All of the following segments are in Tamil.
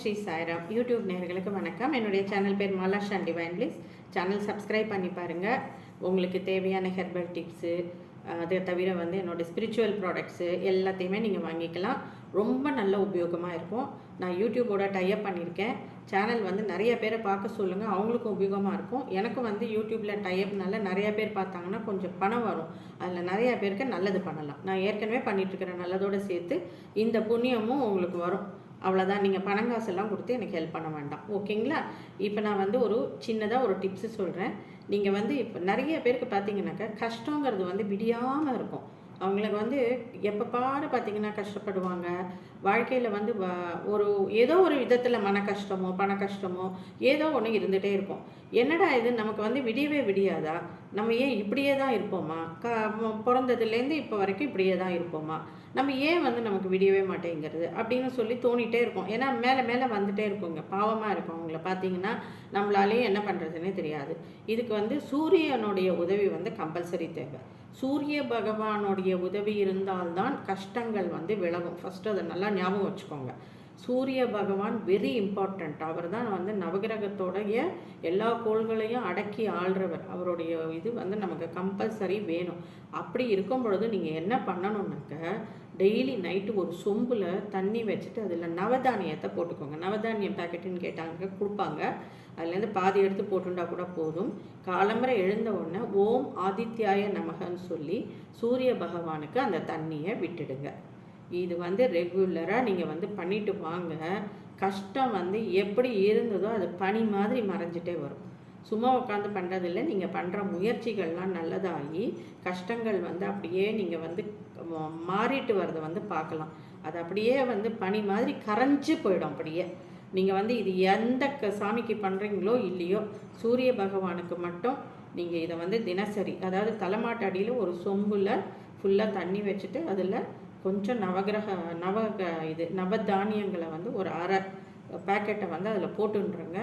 ஸ்ரீ சாய்ராம் யூடியூப் நேர்களுக்கு வணக்கம். என்னுடைய சேனல் பேர் Malash and divine please channel subscribe பண்ணி பாருங்கள் உங்களுக்கு தேவையான ஹெர்பல் டிப்ஸு அதை தவிர வந்து என்னோடய ஸ்பிரிச்சுவல் ப்ராடக்ட்ஸு எல்லாத்தையுமே நீங்கள் வாங்கிக்கலாம். ரொம்ப நல்ல உபயோகமாக இருக்கும். நான் யூடியூபோட டைப் பண்ணியிருக்கேன். சேனல் வந்து நிறைய பேரை பார்க்க சொல்லுங்கள் அவங்களுக்கும் உபயோகமாக இருக்கும். எனக்கும் வந்து யூடியூப்பில் டைப்னால நிறைய பேர் பார்த்தாங்கன்னா கொஞ்சம் பணம் வரும். அதில் நிறைய பேருக்கு நல்லது பண்ணலாம். நான் ஏற்கனவே பண்ணிகிட்ருக்கிறேன் நல்லதோடு சேர்த்து இந்த புண்ணியமும் உங்களுக்கு வரும். அவ்வளோதான் நீங்கள் பணங்காசெல்லாம் கொடுத்து எனக்கு ஹெல்ப் பண்ண வேண்டாம். ஓகேங்களா இப்போ நான் வந்து ஒரு சின்னதாக ஒரு டிப்ஸு சொல்கிறேன் நீங்கள் வந்து இப்போ நிறைய பேருக்கு பார்த்தீங்கன்னாக்கா கஷ்டங்கிறது வந்து விடியாமல் இருக்கும். அவங்களுக்கு வந்து எப்போ பாரு பார்த்தீங்கன்னா கஷ்டப்படுவாங்க. வாழ்க்கையில் வந்து வ- ஒரு ஏதோ ஒரு விதத்தில் மன கஷ்டமோ பண கஷ்டமோ ஏதோ ஒன்று இருந்துகிட்டே இருக்கும். என்னடா இது? நமக்கு வந்து விடியவே விடியாதா? நம்ம ஏன் இப்படியே தான் இருப்போமா? க பிறந்ததுலேருந்து இப்போ வரைக்கும் இப்படியே தான் இருப்போமா? நம்ம ஏன் வந்து நமக்கு விடியவே மாட்டேங்கிறது அப்படின்னு சொல்லி தோணிகிட்டே இருக்கும். ஏன்னா மேலே மேலே வந்துகிட்டே இருக்குங்க. பாவமாக இருக்கும் அவங்கள பார்த்தீங்கன்னா நம்மளாலேயும் என்ன பண்ணுறதுனே தெரியாது. இதுக்கு வந்து சூரியனுடைய உதவி வந்து கம்பல்சரி தேவை. சூரிய பகவானுடைய உதவி இருந்தால்தான் கஷ்டங்கள் வந்து விலகும். ஃபஸ்ட்டு அதை நல்லா ஞாபகம் வச்சுக்கோங்க. சூரிய பகவான் வெரி இம்பார்ட்டண்ட் அவர் தான் வந்து நவகிரகத்தோடைய எல்லா கோள்களையும் அடக்கி ஆள்றவர். அவருடைய இது வந்து நமக்கு கம்பல்சரி வேணும். அப்படி இருக்கும் பொழுது நீங்கள் என்ன பண்ணணும்னாக்க டெய்லி நைட்டு ஒரு சொம்பில் தண்ணி வச்சுட்டு அதில் நவதானியத்தை போட்டுக்கோங்க. நவதானியம் பேக்கெட்டுன்னு கேட்டாங்க கொடுப்பாங்க. அதுலேருந்து பாதி எடுத்து போட்டுண்டா கூட போதும். காலம்பரை எழுந்த உடனே ஓம் ஆதித்யாய நமகன்னு சொல்லி சூரிய பகவானுக்கு அந்த தண்ணியை விட்டுடுங்க. இது வந்து ரெகுலராக நீங்கள் வந்து பண்ணிட்டு வாங்க. கஷ்டம் வந்து எப்படி இருந்ததோ அது பனி மாதிரி மறைஞ்சிட்டே வரும். சும்மா உட்காந்து பண்ணுறதில்ல நீங்கள் பண்ணுற முயற்சிகள்லாம் நல்லதாகி கஷ்டங்கள் வந்து அப்படியே நீங்கள் வந்து மாறிட்டு வரதை வந்து பார்க்கலாம். அது அப்படியே வந்து பனி மாதிரி கரைஞ்சு போயிடும் அப்படியே. நீங்கள் வந்து இது எந்த க- சாமிக்கு பண்ணுறீங்களோ இல்லையோ சூரிய பகவானுக்கு மட்டும் நீங்கள் இதை வந்து தினசரி அதாவது தலைமாட்டு அடியில் ஒரு சொம்பில் ஃபுல்லாக தண்ணி வச்சுட்டு அதில் கொஞ்சம் நவகிரக நவ இது நவதானியங்களை வந்து ஒரு அரை பேக்கெட்டை வந்து அதில் போட்டுன்றங்க.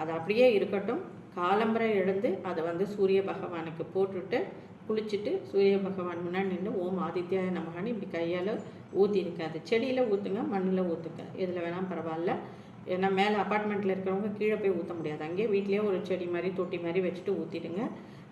அது அப்படியே இருக்கட்டும். காலம்பரை எழுந்து அதை வந்து சூரிய பகவானுக்கு போட்டுட்டு குளிச்சுட்டு சூரிய பகவான் முன்னாடி நின்று ஓம் ஆதித்யாய நமகான்னு இப்படி கையால் ஊற்றிருங்க அது செடியில் ஊற்றுங்க மண்ணில் ஊற்றுங்க எதில் வேணால் பரவாயில்ல. ஏன்னா மேலே அப்பார்ட்மெண்ட்டில் இருக்கிறவங்க கீழே போய் ஊற்ற முடியாது. அங்கேயே வீட்லேயே ஒரு செடி மாதிரி தொட்டி மாதிரி வச்சுட்டு ஊற்றிடுங்க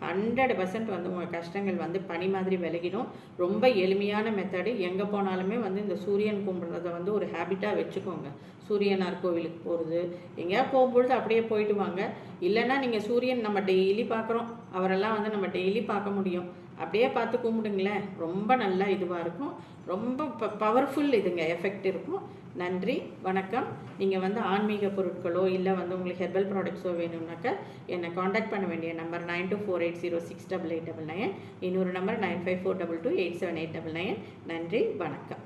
ஹண்ட்ரட் பர்சன்ட் வந்து உங்கள் கஷ்டங்கள் வந்து பனி மாதிரி விலகிடும். ரொம்ப எளிமையான மெத்தடு எங்கே போனாலுமே வந்து இந்த சூரியன் கும்பிட்றத வந்து ஒரு ஹேபிட்டாக வச்சுக்கோங்க. சூரியனார் கோவிலுக்கு போகிறது எங்கேயா போகும்பொழுது அப்படியே போயிட்டு வாங்க. இல்லைன்னா நீங்கள் சூரியன் நம்ம டெய்லி பார்க்குறோம். அவரெல்லாம் வந்து நம்ம டெய்லி பார்க்க முடியும். அப்படியே பார்த்து கும்பிடுங்களேன். ரொம்ப நல்லா இதுவாக இருக்கும். ரொம்ப ப பவர்ஃபுல் இதுங்க. எஃபெக்ட் இருக்கும். நன்றி வணக்கம். நீங்கள் வந்து ஆன்மீக பொருட்களோ இல்லை வந்து உங்களுக்கு ஹெர்பல் ப்ராடக்ட்ஸோ வேணும்னாக்கா என்னை காண்டாக்ட் பண்ண வேண்டிய number nine two four eight zero six double eight double nine. இன்னொரு number nine five four double two eight seven eight double nine. நன்றி வணக்கம்.